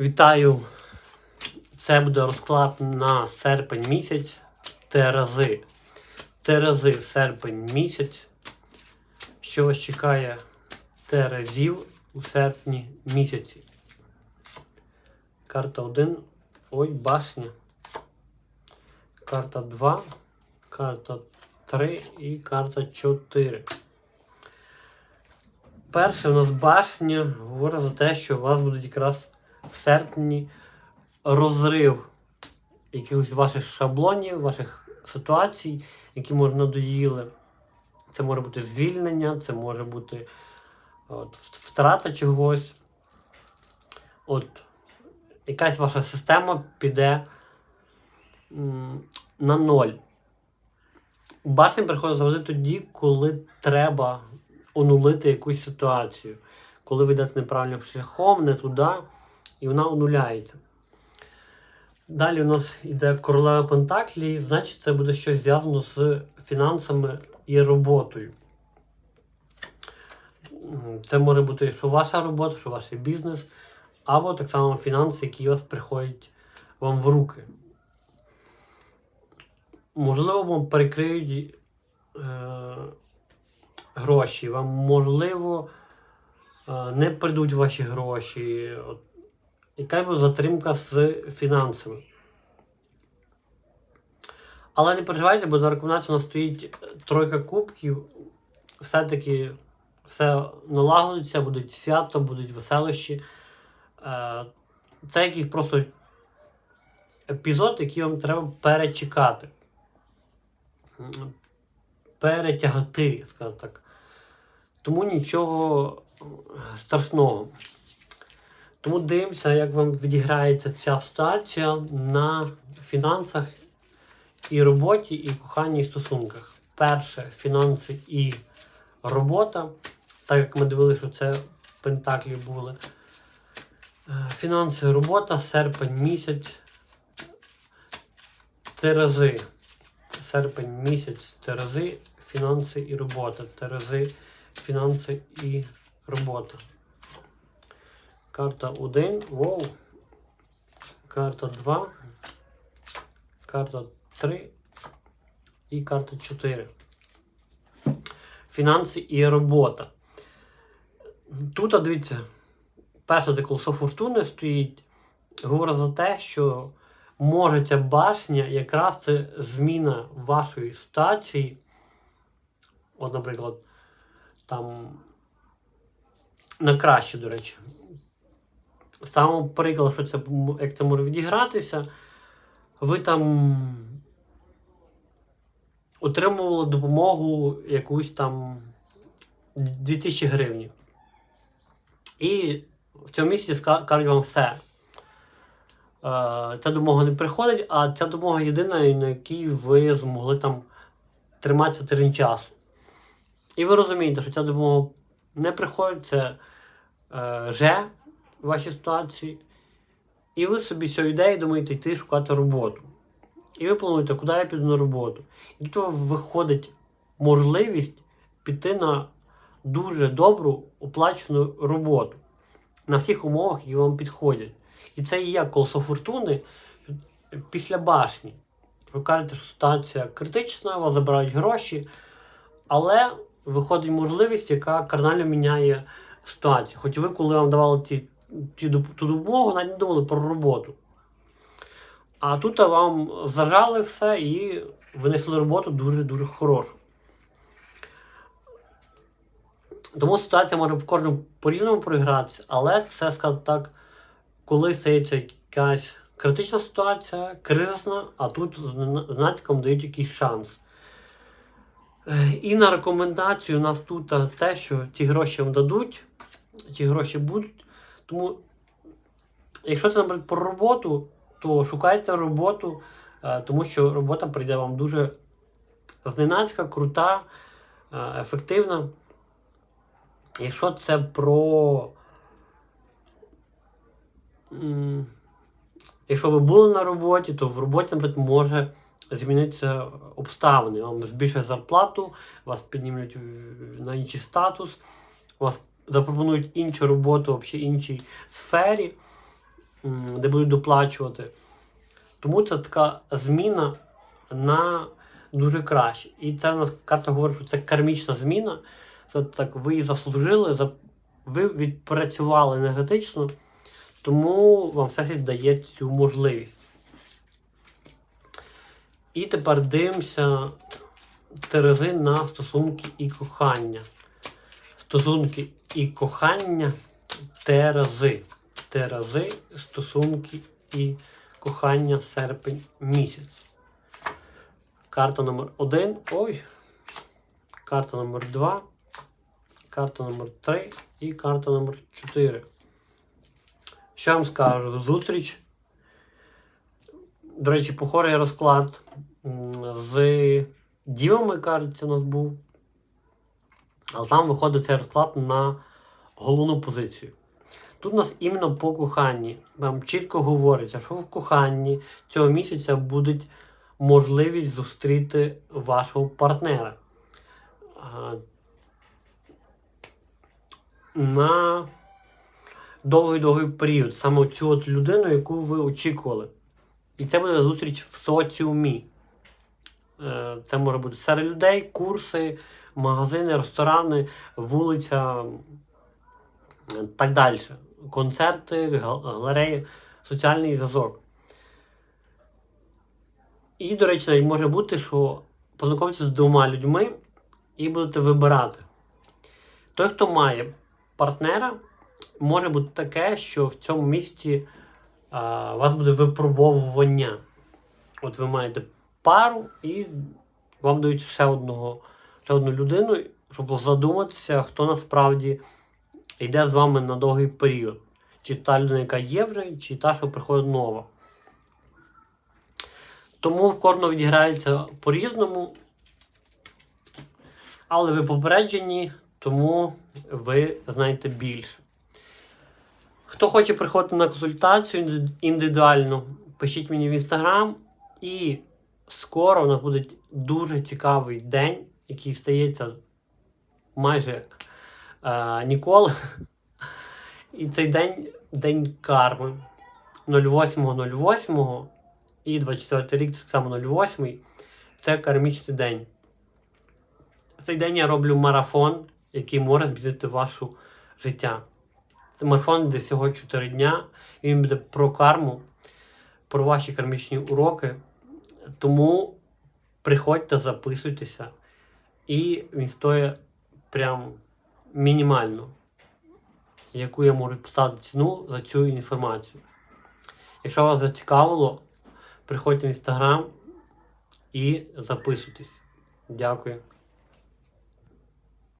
Вітаю! Це буде розклад на серпень місяць Терези. Терези серпень місяць. Що вас чекає Терезів у серпні місяці? Карта 1. Ой, башня. Карта 2. Карта 3 і карта 4. Перше у нас башня говорить за те, що у вас будуть якраз в серпні розрив якихось ваших шаблонів, ваших ситуацій, які може надоїли. Це може бути звільнення, це може бути от, втрата чогось. От, якась ваша система піде на ноль. Башня приходить завжди тоді, коли треба онулити якусь ситуацію. Коли ви йдете неправильним шляхом, не туди, і вона онуляється. Далі у нас йде королева Пентаклі, значить це буде щось зв'язано з фінансами і роботою. Це може бути що ваша робота, що ваш бізнес, або так само фінанси, які у вас приходять вам в руки. Можливо, вам перекриють е, гроші, вам можливо е, не прийдуть ваші гроші. От, яка буде затримка з фінансами. Але не переживайте, бо на рекомендації у нас стоїть тройка кубків. Все-таки все налагодиться, будуть свято, будуть веселощі. Е, Це якийсь просто епізод, який вам треба перечекати. М, Перетягти, скажімо так. Тому нічого е, страшного. Тому дивимося, як вам відіграється ця ситуація на фінансах і роботі, і коханні стосунках. Перше фінанси і робота. Так як ми дивилися, що це пентаклі були. Е, Фінанси, робота, серпень місяць. Терези. Серпень місяць терези, фінанси і робота. Терези, фінанси і робота. Карта 1. Воу. Карта 2. Карта 3. І карта 4. Фінанси і робота. Тут, дивіться, перше це колесо фортуни стоїть. Говорить за те, що може ця башня якраз це зміна вашої ситуації. От, наприклад, там на краще, до речі. Саме приклад, що це як це може відігратися, ви там отримували допомогу якусь там 2000 гривень. І в цьому місці кажуть вам все. Е, Ця допомога не приходить, а ця допомога єдина, на якій ви змогли там триматися тиждень часу. І ви розумієте, що ця допомога не приходить, це е, же в вашій ситуації. І ви собі цієї ідеї думаєте йти шукати роботу. І ви плануєте, куди я піду на роботу. І тут виходить можливість піти на дуже добру оплачену роботу на всіх умовах, які вам підходять. І це і є колесо фортуни після башні. Ви кажете, що ситуація критична, вас забирають гроші, але виходить можливість, яка кардинально міняє ситуацію. Хоч ви, коли вам давали ті, ту допомогу, навіть не думали про роботу. А тут вам зажали все і винесли роботу дуже-дуже хорошу. Тому ситуація може в кожному по-різному проігратися, але це, скажімо так, коли стається якась критична ситуація, кризисна, а тут з натяком дають якийсь шанс. І на рекомендацію у нас тут те, що ті гроші вам дадуть, ті гроші будуть. Тому, якщо це, наприклад, про роботу, то шукайте роботу, е, тому що робота прийде вам дуже зненацька, крута, е, ефективна. Якщо це про. Якщо ви були на роботі, то в роботі, наприклад, може змінитися обставини. Вам збільшать зарплату, вас піднімуть на інший статус, вас запропонують іншу роботу в іншій сфері. де будуть доплачувати. Тому це така зміна на дуже краще. І це нас карта говорить, що це кармічна зміна. Це так ви її заслужили, ви відпрацювали енергетично, тому вам всесвіт дає цю можливість. І тепер дивимося Терези на стосунки і кохання. Стосунки і кохання Терези. Терези, стосунки і кохання серпень місяць. Карта номер 1. Ой. Карта номер 2. Карта номер 3 і карта номер 4. Що вам скажу? Зустріч. До речі, похожий розклад з дівами, кажеться, у нас був. Але там виходить цей розклад на головну позицію. Тут у нас іменно по коханні. Вам чітко говориться, що в коханні цього місяця буде можливість зустріти вашого партнера. На довгий-довгий період. Саме цю от людину, яку ви очікували. І це буде зустріч в соціумі. Е, Це може бути серед людей, курси, магазини, ресторани, вулиця, так далі. Концерти, галереї, соціальний зв'язок. І, до речі, може бути, що познайомитися з двома людьми і будете вибирати. Той, хто має партнера, може бути таке, що в цьому місці а, у вас буде випробовування. От ви маєте пару і вам дають ще одного, ще одну людину, щоб задуматися, хто насправді йде з вами на довгий період. Чи та людина, яка є вже, чи та, що приходить нова. Тому в кожного відіграється по-різному. Але ви попереджені, тому ви знаєте більше. Хто хоче приходити на консультацію інди- індивідуально, пишіть мені в інстаграм. І скоро у нас буде дуже цікавий день, який стається майже ніколи. І цей день день карми 08.08 і 24 рік так само 08. Це кармічний день. Цей день я роблю марафон, який може змінити ваше життя. Це марафон буде всього 4 дня. Він буде про карму, про ваші кармічні уроки. Тому приходьте, записуйтеся. І він стоїть прям мінімально, яку я можу писати ціну за цю інформацію. Якщо вас зацікавило, приходьте в інстаграм і записуйтесь. Дякую.